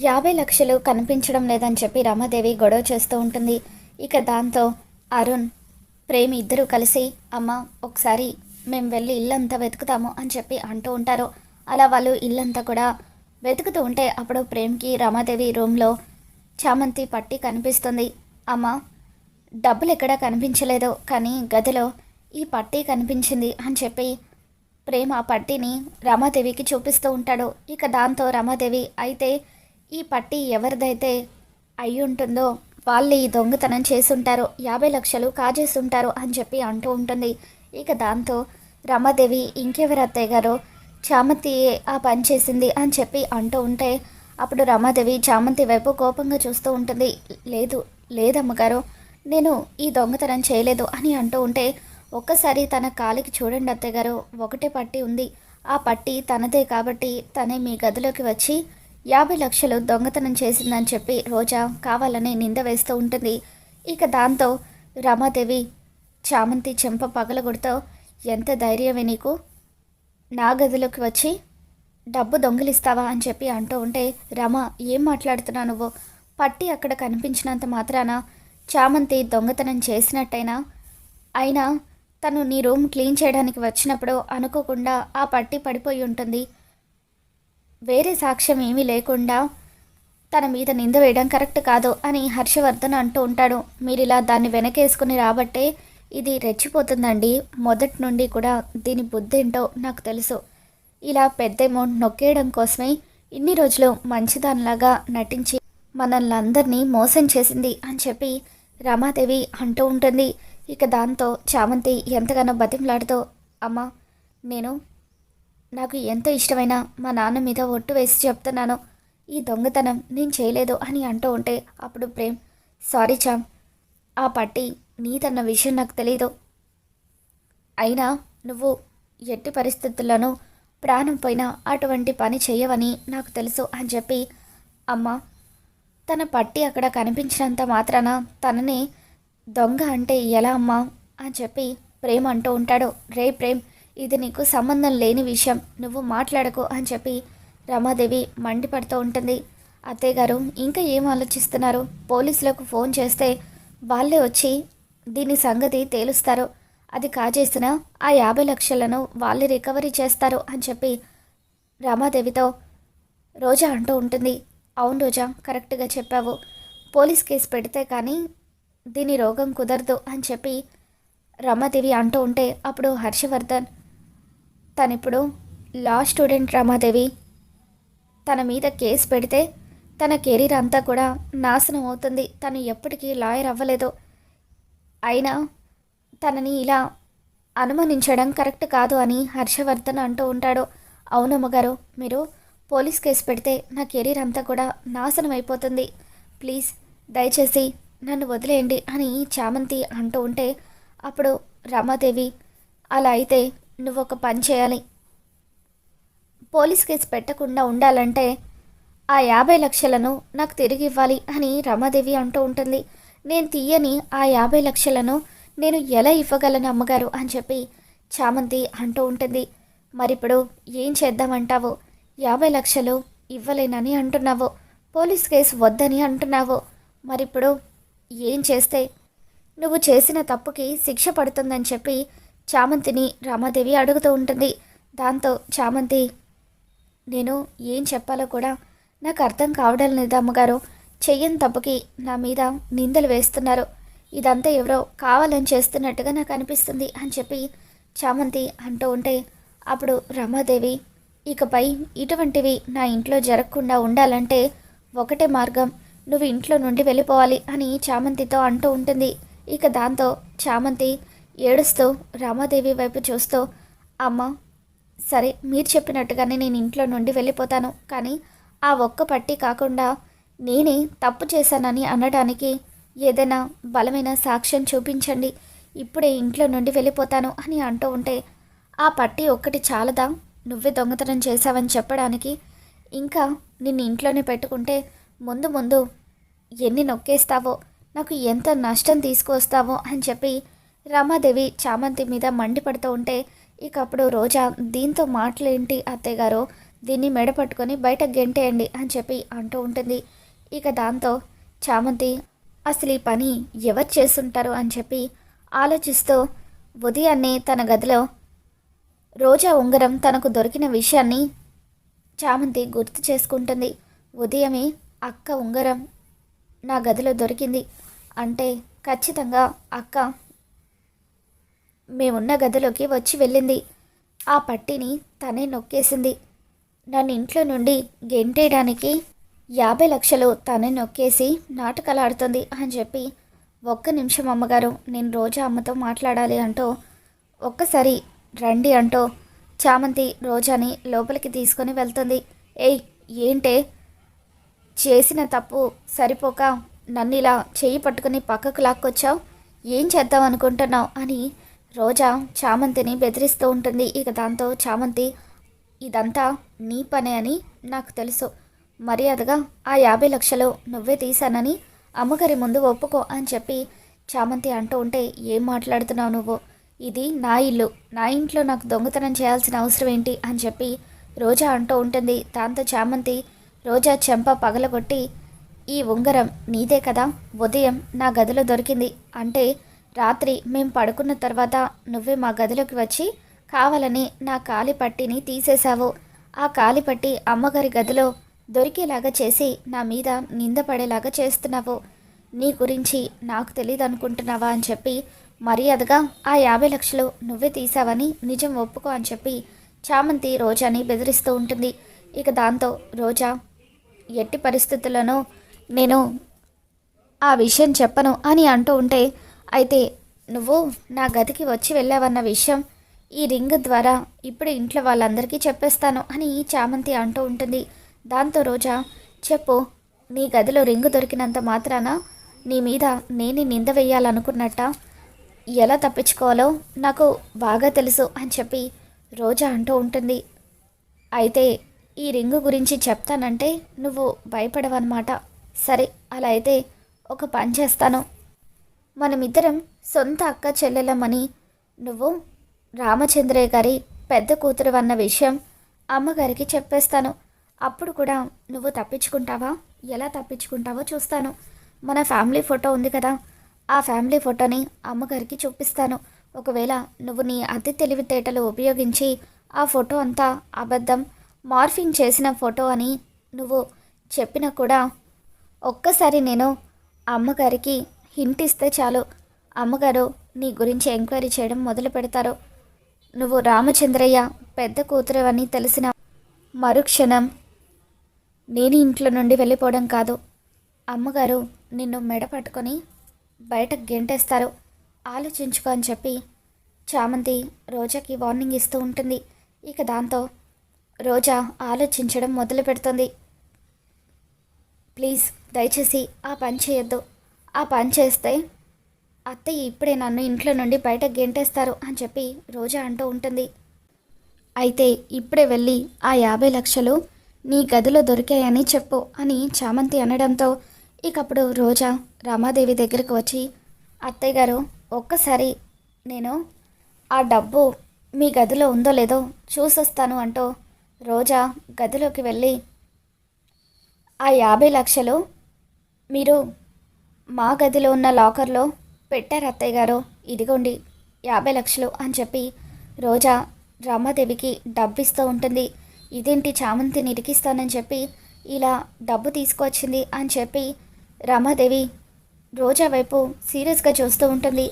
యాభై లక్షలు కనిపించడం లేదని చెప్పి రమాదేవి గొడవ చేస్తూ ఉంటుంది. ఇక దాంతో అరుణ్ ప్రేమ్ ఇద్దరూ కలిసి అమ్మ ఒకసారి మేము వెళ్ళి ఇల్లంతా వెతుకుతాము అని చెప్పి అంటూ ఉంటారు. అలా వాళ్ళు ఇల్లంతా కూడా వెతుకుతూ ఉంటే అప్పుడు ప్రేమ్కి రమాదేవి రూమ్లో చామంతి పట్టి కనిపిస్తుంది. అమ్మ డబ్బులు ఎక్కడా కనిపించలేదు కానీ గదిలో ఈ పట్టి కనిపించింది అని చెప్పి ప్రేమ ఆ పట్టీని రమాదేవికి చూపిస్తూ ఉంటాడు. ఇక దాంతో రమాదేవి అయితే ఈ పట్టి ఎవరిదైతే అయి ఉంటుందో వాళ్ళు ఈ దొంగతనం చేసుంటారు యాభై లక్షలు కాజేస్తుంటారు అని చెప్పి అంటూ ఉంటుంది. ఇక దాంతో రమాదేవి ఇంకెవరు అత్తయ్య గారు? చామంతి ఆ పని చేసింది అని చెప్పి అంటూ ఉంటే అప్పుడు రమాదేవి చామంతి వైపు కోపంగా చూస్తూ ఉంటుంది. లేదు లేదమ్మగారు నేను ఈ దొంగతనం చేయలేదు అని అంటూ ఉంటే ఒక్కసారి తన కాలికి చూడండి అత్తయ్య గారు ఒకటే పట్టి ఉంది. ఆ పట్టి తనదే కాబట్టి తనే మీ గదిలోకి వచ్చి యాభై లక్షలు దొంగతనం చేసిందని చెప్పి రోజా కావాలని నింద వేస్తూ ఉంటుంది. ఇక దాంతో రమాదేవి చామంతి చెంప పగలగొడుతూ ఎంత ధైర్యమే నీకు? నా గదిలోకి వచ్చి డబ్బు దొంగిలిస్తావా? అని చెప్పి అంటూ ఉంటే రమ ఏం మాట్లాడుతున్నా నువ్వు? పట్టి అక్కడ కనిపించినంత మాత్రాన చామంతి దొంగతనం చేసినట్టయినా అయినా తను నీ రూమ్ క్లీన్ చేయడానికి వచ్చినప్పుడు అనుకోకుండా ఆ పట్టి పడిపోయి ఉంటుంది. వేరే సాక్ష్యం ఏమీ లేకుండా తన మీద నింద వేయడం కరెక్ట్ కాదు అని హర్షవర్ధన్ అంటూ ఉంటాడు. మీరు ఇలా దాన్ని వెనకేసుకుని రాబట్టే ఇది రెచ్చిపోతుందండి. మొదటి నుండి కూడా దీని బుద్ధి ఏంటో నాకు తెలుసు. ఇలా పెద్ద అమౌంట్ నొక్కేయడం కోసమే ఇన్ని రోజులు మంచిదానిలాగా నటించి మనల్ని అందరినీ మోసం చేసింది అని చెప్పి రమాదేవి అంటూ ఉంటుంది. ఇక దాంతో చామంతి ఎంతగానో బతిమలాడుతూ అమ్మ నేను నాకు ఎంతో ఇష్టమైన మా నాన్న మీద ఒట్టు వేసి చెప్తున్నాను. ఈ దొంగతనం నేను చేయలేదు అని అంటూ ఉంటే అప్పుడు ప్రేమ్ సారీ చామ్ ఆ పట్టి నీదన్న విషయం నాకు తెలీదు. అయినా నువ్వు ఎట్టి పరిస్థితుల్లోనూ ప్రాణం పోయినా అటువంటి పని చేయవని నాకు తెలుసు అని చెప్పి అమ్మ తన పట్టి అక్కడ కనిపించినంత మాత్రాన తనని దొంగ అంటే ఎలా అమ్మా? అని చెప్పి ప్రేమ్ అంటూ ఉంటాడు. రే ప్రేమ్ ఇది నీకు సంబంధం లేని విషయం. నువ్వు మాట్లాడకు అని చెప్పి రమాదేవి మండిపడుతూ ఉంటుంది. అత్తయ్య గారు ఇంకా ఏం ఆలోచిస్తున్నారు? పోలీసులకు ఫోన్ చేస్తే వాళ్ళే వచ్చి దీని సంగతి తేలుస్తారు. అది కాజేసిన ఆ యాభై లక్షలను వాళ్ళే రికవరీ చేస్తారు అని చెప్పి రమాదేవితో రోజా అంటూ ఉంటుంది. అవును రోజా కరెక్ట్గా చెప్పావు. పోలీస్ కేసు పెడితే కానీ దీని రోగం కుదరదు అని చెప్పి రమాదేవి అంటూ ఉంటే అప్పుడు హర్షవర్ధన్ తనిప్పుడు లా స్టూడెంట్ రమాదేవి తన మీద కేసు పెడితే తన కెరీర్ అంతా కూడా నాశనం అవుతుంది. తను ఎప్పటికీ లాయర్ అవ్వలేదు. అయినా తనని ఇలా అనుమానించడం కరెక్ట్ కాదు అని హర్షవర్ధన్ అంటూ ఉంటాడు. అవునమ్మగారు మీరు పోలీస్ కేసు పెడితే నా కెరీర్ అంతా కూడా నాశనం అయిపోతుంది. ప్లీజ్ దయచేసి నన్ను వదిలేయండి అని చామంతి అంటూ ఉంటే అప్పుడు రమాదేవి అలా అయితే నువ్వు ఒక పని చేయాలి. పోలీస్ కేసు పెట్టకుండా ఉండాలంటే ఆ యాభై లక్షలను నాకు తిరిగి ఇవ్వాలి అని రమాదేవి అంటూ ఉంటుంది. నేను తీయని ఆ యాభై లక్షలను నేను ఎలా ఇవ్వగలను అమ్మగారు అని చెప్పి చామంతి అంటూ ఉంటుంది. మరిప్పుడు ఏం చేద్దామంటావు? యాభై లక్షలు ఇవ్వలేనని అంటున్నావు. పోలీస్ కేసు వద్దని అంటున్నావు. మరిప్పుడు ఏం చేస్తే? నువ్వు చేసిన తప్పుకి శిక్ష పడుతుందని చెప్పి చామంతిని రామాదేవి అడుగుతూ ఉంటుంది. దాంతో చామంతి నేను ఏం చెప్పాలో కూడా నాకు అర్థం కావడం లేదు అమ్మగారు? చెయ్యని తప్పుకి నా మీద నిందలు వేస్తున్నారు. ఇదంతా ఎవరో కావాలని చేస్తున్నట్టుగా నాకు అనిపిస్తుంది అని చెప్పి చామంతి అంటూ ఉంటే అప్పుడు రమాదేవి ఇకపై ఇటువంటివి నా ఇంట్లో జరగకుండా ఉండాలంటే ఒకటే మార్గం నువ్వు ఇంట్లో నుండి వెళ్ళిపోవాలి అని చామంతితో అంటూ ఉంటుంది. ఇక దాంతో చామంతి ఏడుస్తూ రామాదేవి వైపు చూస్తూ అమ్మ సరే మీరు చెప్పినట్టుగానే నేను ఇంట్లో నుండి వెళ్ళిపోతాను. కానీ ఆ ఒక్క పట్టి కాకుండా నేనే తప్పు చేశానని అనడానికి ఏదైనా బలమైన సాక్ష్యం చూపించండి. ఇప్పుడే ఇంట్లో నుండి వెళ్ళిపోతాను అని అంటూ ఉంటే ఆ పట్టి ఒక్కటి చాలదా? నువ్వే దొంగతనం చేశావని చెప్పడానికి. ఇంకా నిన్ను ఇంట్లోనే పెట్టుకుంటే ముందు ముందు ఎన్ని నొక్కేస్తావో నాకు ఎంత నష్టం తీసుకొస్తావో అని చెప్పి రమాదేవి చామంతి మీద మండిపడుతూ ఉంటే ఇక అప్పుడు రోజా దీంతో మాటలేంటి అత్తయ్య గారు దీన్ని మెడ పట్టుకొని బయట గెంటేయండి అని చెప్పి అంటూ ఉంటుంది. ఇక దాంతో చామంతి అసలు ఈ పని ఎవరు చేస్తుంటారు? అని చెప్పి ఆలోచిస్తూ ఉదయాన్నే తన గదిలో రోజా ఉంగరం తనకు దొరికిన విషయాన్ని చామంతి గుర్తు చేసుకుంటుంది. ఉదయమే అక్క ఉంగరం నా గదిలో దొరికింది అంటే ఖచ్చితంగా అక్క మేమున్న గదిలోకి వచ్చి వెళ్ళింది. ఆ పట్టిని తనే నొక్కేసింది. నన్ను ఇంట్లో నుండి గెంటేయడానికి యాభై లక్షలు తనే నొక్కేసి నాటకాలాడుతుంది అని చెప్పి ఒక్క నిమిషం అమ్మగారు నేను రోజా అమ్మతో మాట్లాడాలి అంటూ ఒక్కసారి రండి అంటూ చామంతి రోజాని లోపలికి తీసుకొని వెళ్తుంది. ఏయ్ ఏంటే? చేసిన తప్పు సరిపోక నన్ను ఇలా చేయి పట్టుకుని పక్కకు లాక్కొచ్చావు? ఏం చేద్దాం అనుకుంటున్నావు? అని రోజా చామంతిని బెదిరిస్తూ ఉంటుంది. ఇక దాంతో చామంతి ఇదంతా నీ పనే అని నాకు తెలుసు. మర్యాదగా ఆ యాభై లక్షలు నువ్వే తీశానని అమ్మగారి ముందు ఒప్పుకో అని చెప్పి చామంతి అంటూ ఉంటే ఏం మాట్లాడుతున్నావు నువ్వు? ఇది నా ఇల్లు. నా ఇంట్లో నాకు దొంగతనం చేయాల్సిన అవసరం ఏంటి? అని చెప్పి రోజా అంటూ ఉంటుంది. దాంతో చామంతి రోజా చెంప పగలగొట్టి ఈ ఉంగరం నీదే కదా? ఉదయం నా గదిలో దొరికింది. అంటే రాత్రి మేం పడుకున్న తర్వాత నువ్వే మా గదిలోకి వచ్చి కావాలని నా కాలి పట్టిని తీసేశావు. ఆ కాలి పట్టి అమ్మగారి గదిలో దొరికేలాగా చేసి నా మీద నిందపడేలాగా చేస్తున్నావు. నీ గురించి నాకు తెలియదు అనుకుంటున్నావా అని చెప్పి మర్యాదగా ఆ యాభై లక్షలు నువ్వే తీసావని నిజం ఒప్పుకో అని చెప్పి చామంతి రోజాని బెదిరిస్తూ ఉంటుంది. ఇక దాంతో రోజా ఎట్టి పరిస్థితుల్లోనూ నేను ఆ విషయం చెప్పను అని అంటూ ఉంటే అయితే నువ్వు నా గదికి వచ్చి వెళ్ళావన్న విషయం ఈ రింగ్ ద్వారా ఇప్పుడు ఇంట్లో వాళ్ళందరికీ చెప్పేస్తాను అని చామంతి అంటూ ఉంటుంది. దాంతో రోజా చెప్పు నీ గదిలో రింగు దొరికినంత మాత్రాన నీ మీద నేను నింద వేయాలనుకున్నట్ట? ఎలా తప్పించుకోవాలో నాకు బాగా తెలుసు అని చెప్పి రోజా అంటూ ఉంటుంది. అయితే ఈ రింగు గురించి చెప్తానంటే నువ్వు భయపడవన్నమాట. సరే అలా అయితే ఒక పని చేస్తాను. మనమిద్దరం సొంత అక్క చెల్లెలమని నువ్వు రామచంద్రయ్య గారి పెద్ద కూతురు అన్న విషయం అమ్మగారికి చెప్పేస్తాను. అప్పుడు కూడా నువ్వు తప్పించుకుంటావా? ఎలా తప్పించుకుంటావో చూస్తాను. మన ఫ్యామిలీ ఫోటో ఉంది కదా ఆ ఫ్యామిలీ ఫోటోని అమ్మగారికి చూపిస్తాను. ఒకవేళ నువ్వు నీ అతి తెలివితేటలు ఉపయోగించి ఆ ఫోటో అంతా అబద్ధం మార్ఫింగ్ చేసిన ఫోటో అని నువ్వు చెప్పినా కూడా ఒక్కసారి నేను అమ్మగారికి హింట్ ఇస్తే చాలు. అమ్మగారు నీ గురించి ఎంక్వైరీ చేయడం మొదలు పెడతారు. నువ్వు రామచంద్రయ్య పెద్ద కూతురు అని తెలిసిన మరుక్షణం నేను ఇంట్లో నుండి వెళ్ళిపోవడం కాదు. అమ్మగారు నిన్ను మెడ పట్టుకొని బయట గెంటేస్తారు. ఆలోచించుకో అని చెప్పి చామంతి రోజాకి వార్నింగ్ ఇస్తూ ఉంటుంది. ఇక దాంతో రోజా ఆలోచించడం మొదలు పెడుతుంది ప్లీజ్ దయచేసి ఆ పని చేయొద్దు. ఆ పని చేస్తే అత్తయ్య ఇప్పుడే నన్ను ఇంట్లో నుండి బయటకు గెంటేస్తారు అని చెప్పి రోజా అంటూ ఉంటుంది. అయితే ఇప్పుడే వెళ్ళి ఆ యాభై లక్షలు నీ గదిలో దొరికాయని చెప్పు అని చామంతి అనడంతో ఇకప్పుడు రోజా రమాదేవి దగ్గరకు వచ్చి అత్తయ్య గారు ఒక్కసారి నేను ఆ డబ్బు మీ గదిలో ఉందో లేదో చూసొస్తాను అంటూ రోజా గదిలోకి వెళ్ళి ఆ యాభై లక్షలు మీరు మా గదిలో ఉన్న లాకర్లో పెట్టారు అత్తయ్య గారు. ఇదిగోండి యాభై లక్షలు అని చెప్పి రోజా రమాదేవికి డబ్బు ఇస్తూ ఉంటుంది. ఇదేంటి చామంతిని ఇరికిస్తానని చెప్పి ఇలా డబ్బు తీసుకొచ్చింది అని చెప్పి రమాదేవి రోజా వైపు సీరియస్గా చూస్తూ ఉంటుంది.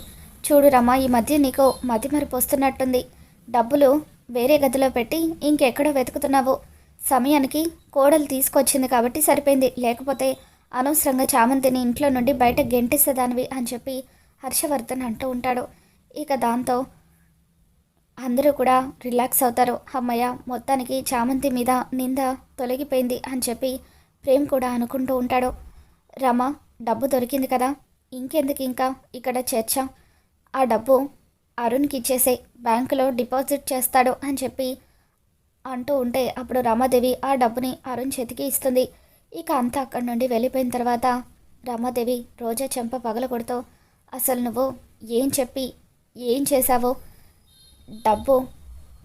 చూడు రమా ఈ మధ్య నీకు మతి మరిపు వస్తున్నట్టుంది. డబ్బులు వేరే గదిలో పెట్టి ఇంకెక్కడో వెతుకుతున్నావు. సమయానికి కోడలు తీసుకొచ్చింది కాబట్టి సరిపోయింది. లేకపోతే అనవసరంగా చామంతిని ఇంట్లో నుండి బయట గెంటిస్తేదానివి అని చెప్పి హర్షవర్ధన్ అంటూ ఉంటాడు. ఇక దాంతో అందరూ కూడా రిలాక్స్ అవుతారు. అమ్మయ్య మొత్తానికి చామంతి మీద నింద తొలగిపోయింది అని చెప్పి ప్రేమ్ కూడా అనుకుంటూ ఉంటాడు. రమ డబ్బు దొరికింది కదా ఇంకెందుకు ఇంకా ఇక్కడ చర్చ? ఆ డబ్బు అరుణ్కి ఇచ్చేసే బ్యాంకులో డిపాజిట్ చేస్తాడు అని చెప్పి అంటూ ఉంటే అప్పుడు రమాదేవి ఆ డబ్బుని అరుణ్ చేతికి ఇస్తుంది. ఇక అంతా అక్కడి నుండి వెళ్ళిపోయిన తర్వాత రమాదేవి రోజా చెంప పగలగొడుతూ అసలు నువ్వు ఏం చెప్పి ఏం చేశావో? డబ్బు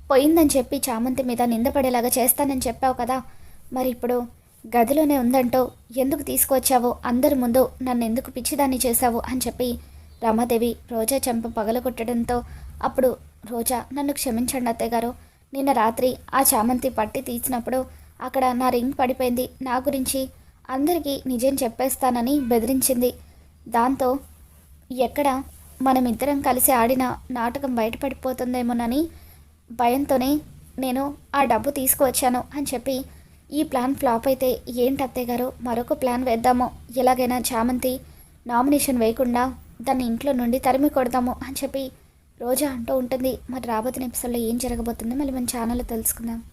పోయిందని చెప్పి చామంతి మీద నిందపడేలాగా చేస్తానని చెప్పావు కదా. మరి ఇప్పుడు గదిలోనే ఉందంటో ఎందుకు తీసుకువచ్చావో? అందరి ముందు నన్ను ఎందుకు పిచ్చిదాన్ని చేశావు? అని చెప్పి రమాదేవి రోజా చెంప పగలగొట్టడంతో అప్పుడు రోజా నన్ను క్షమించండి అత్తయ్య గారు. నిన్న రాత్రి ఆ చామంతి పట్టి తీసినప్పుడు అక్కడ నా రింగ్ పడిపోయింది. నా గురించి అందరికీ నిజం చెప్పేస్తానని బెదిరించింది. దాంతో ఎక్కడ మనమిద్దరం కలిసి ఆడిన నాటకం బయటపడిపోతుందేమోనని భయంతోనే నేను ఆ డబ్బు తీసుకువచ్చాను అని చెప్పి ఈ ప్లాన్ ఫ్లాప్ అయితే ఏంటి అత్తయ్య గారు? మరొక ప్లాన్ వేద్దాము. ఎలాగైనా చామంతి నామినేషన్ వేయకుండా దాన్ని ఇంట్లో నుండి తరిమి కొడదాము అని చెప్పి రోజా అంటూ ఉంటుంది. మరి రాబోతున్న ఎపిసోడ్లో ఏం జరగబోతుందో మళ్ళీ మన ఛానల్లో తెలుసుకుందాం.